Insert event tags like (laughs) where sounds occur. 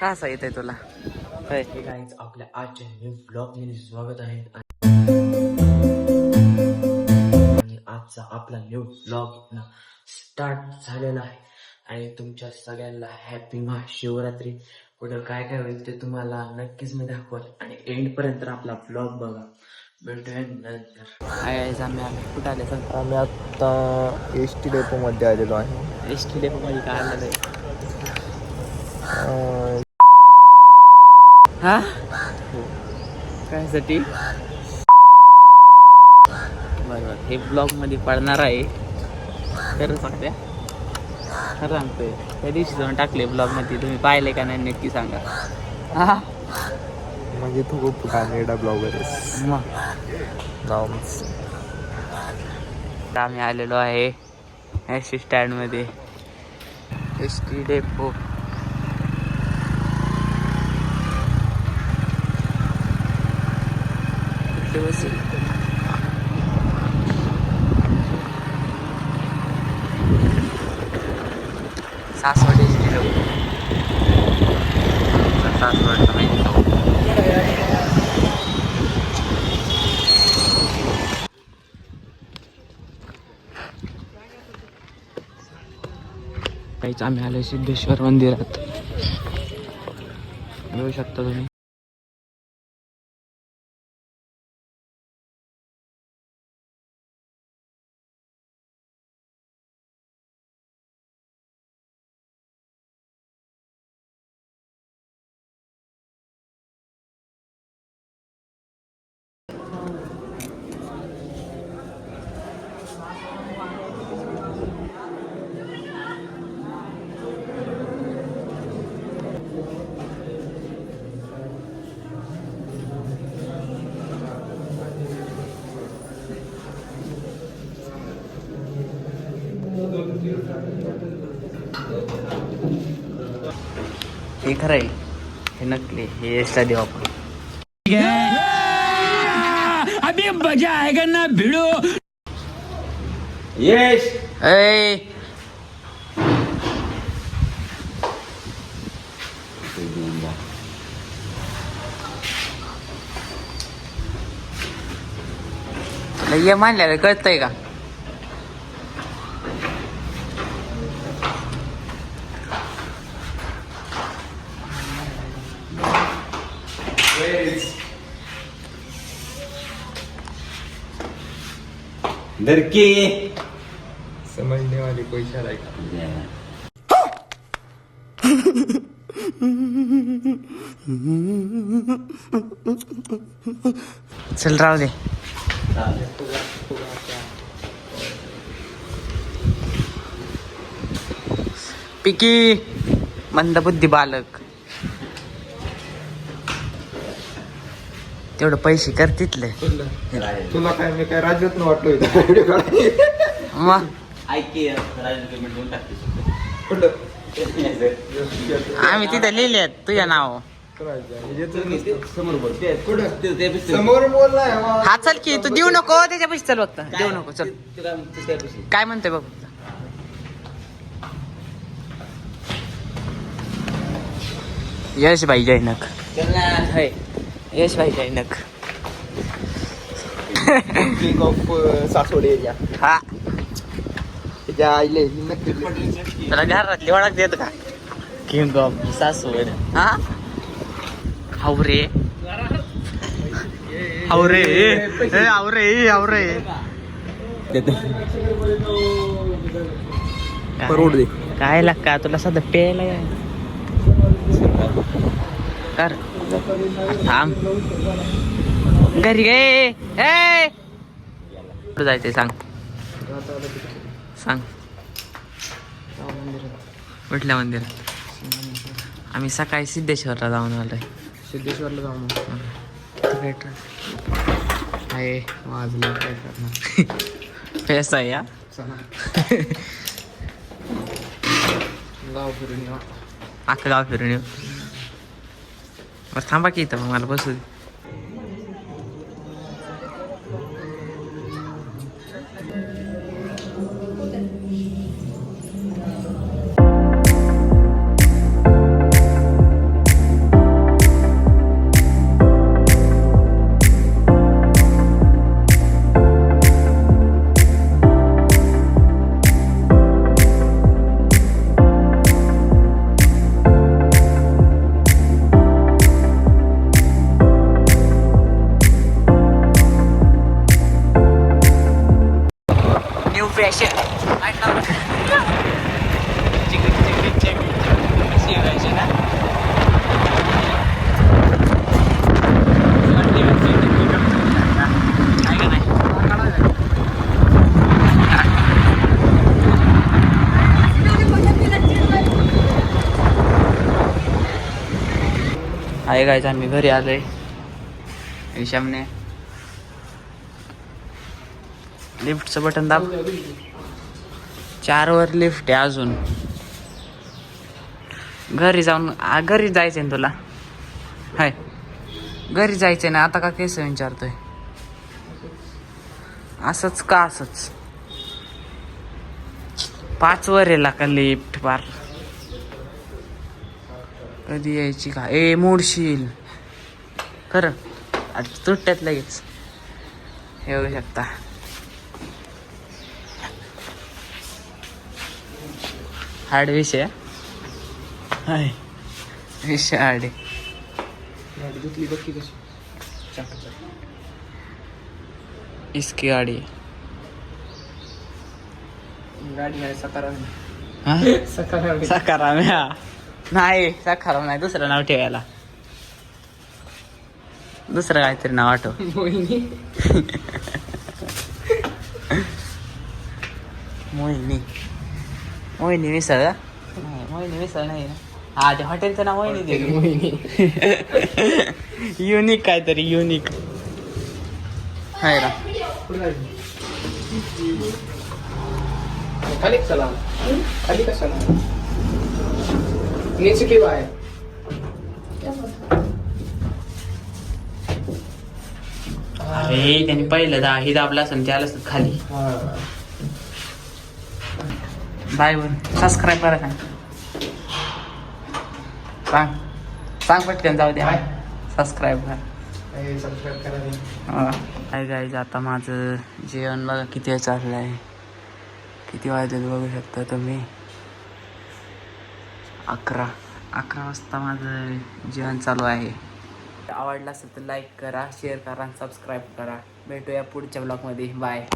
का असा येत आहे तुला आपल्या आजच्या न्यू ब्लॉगमध्ये स्वागत आहे. आणि आजचा आपला न्यू ब्लॉग स्टार्ट झालेला आहे. आणि तुमच्या सगळ्यांना हॅपी महाशिवरात्री. पुढं काय काय होईल ते तुम्हाला नक्कीच मी दाखवल. आणि एंड पर्यंत आपला ब्लॉग बघा. भेटूया नंतर. आम्ही आम्ही कुठं आले सांग आम्ही आत्ता एस टी डेपोमध्ये आलेलो आहे. एस टी डेपोमध्ये काय आलेलं आहे? हा? कायसाठी? बरोबर हे ब्लॉगमध्ये पडणार आहे. खरं सांगते. खरं सांगतोय त्या दिवशी जाऊन टाकले ब्लॉगमध्ये. तुम्ही पाहिले का नाही नक्की सांगा. हा? म्हणजे तू खूप कानेडा ब्लॉगर आहेस. मग? आम्ही आलेलो आहे S T स्टँडमध्ये. S T depot. बसेल सासवड सासवडचा माहिती तो काहीच आम्ही आलो सिद्धेश्वर मंदिरात येऊ शकता तुम्ही हे खरं आहे. हे नकली. हे एक्स्ट्रा देऊ आपण. अभी मजा ये मानल्याला कळतंय का? धरके. समजणे वाली कोई इशारा चल राहू दे. पिकी मंदबुद्धी बालक. तेवढं पैसे कर तिथले. तुला काय मी काय राज्यात काढायला मग? आम्ही तिथे लिहिले आहेत तुझ्या नाव. समोर. हा चल की तू देऊ नको त्याच्या पैसे चल बघता? देऊ नको चल. काय- म्हणतोय बघ यश भाई जैनक चल ना. है यश भाई जैनक किंग ऑफ सासवड एरिया हा. त्याच्या आईले नक्की त्याला घरातली ओळख देत का? King of Saswad. हा? हावरे हावरे ए, हावरे हावरे परवड दे. काय लागका तुला सध्या प्यायला. कर. थांब. घरी गे. ए! कुठं जायचंय सांग. सांग. कुठल्या मंदिरात? आम्ही सकाळी सिद्धेश्वरला जाऊन आलोय. सिद्धेश्वरला जाऊ मग काय ट्र- आहे वाजला काय करणार? पैसा आहे या (laughs) गाव फिरून या अख्खं गाव फिरून येऊ. बरं थांबा की इथं मग मला बसू दे हाय गायचं आम्ही घरी आलोय. हिशामने लिफ्टचं बटन दाब. चारवर लिफ्ट आहे अजून. घरी जाऊन घरी जायचंय ना तुला? हाय. घरी जायचंय ना आता का केस विचारतोय? असंच का असंच? पाचवर येला का लिफ्ट बार कधी यायची का? ए मोडशील. खरं. आता तुट्यात लगेच. येऊ शकता. हार्ड विषय. हाय. विषय हार्ड आहे. इसकी गाडी. गाडी आहे? सकाराम सकाराम हा (laughs) नाही सकाराम नाही. दुसरं नाव ठेवायला. दुसरं काहीतरी नाव आठव. मोहिनी. मोहिनी. मिसळ? नाही मोहिनी मिसळ नाही. हा ते हॉटेलचं नाव मोहिनी दे. मोहिनी. युनिक काहीतरी युनिक. आहे ना खाली चला. खाली कशाला? नीचे किंवा आहे अरे त्यांनी पहिलं दा ही दाबला असेल त्याला असत खाली. बाय वन सबस्क्राईब करा सांग सांग. सांग पटकन जाऊ द्या. सबस्क्राईब करा. काय गाईज आता माझं जेवण बघा किती चाललं आहे किती वाजलेत बघू शकता तुम्ही? अकरा. अकरा वाजता माझं जेवण चालू आहे. आवडला असेल तर लाईक करा शेअर करा आणि सबस्क्राईब करा. भेटूया पुढच्या ब्लॉगमध्ये बाय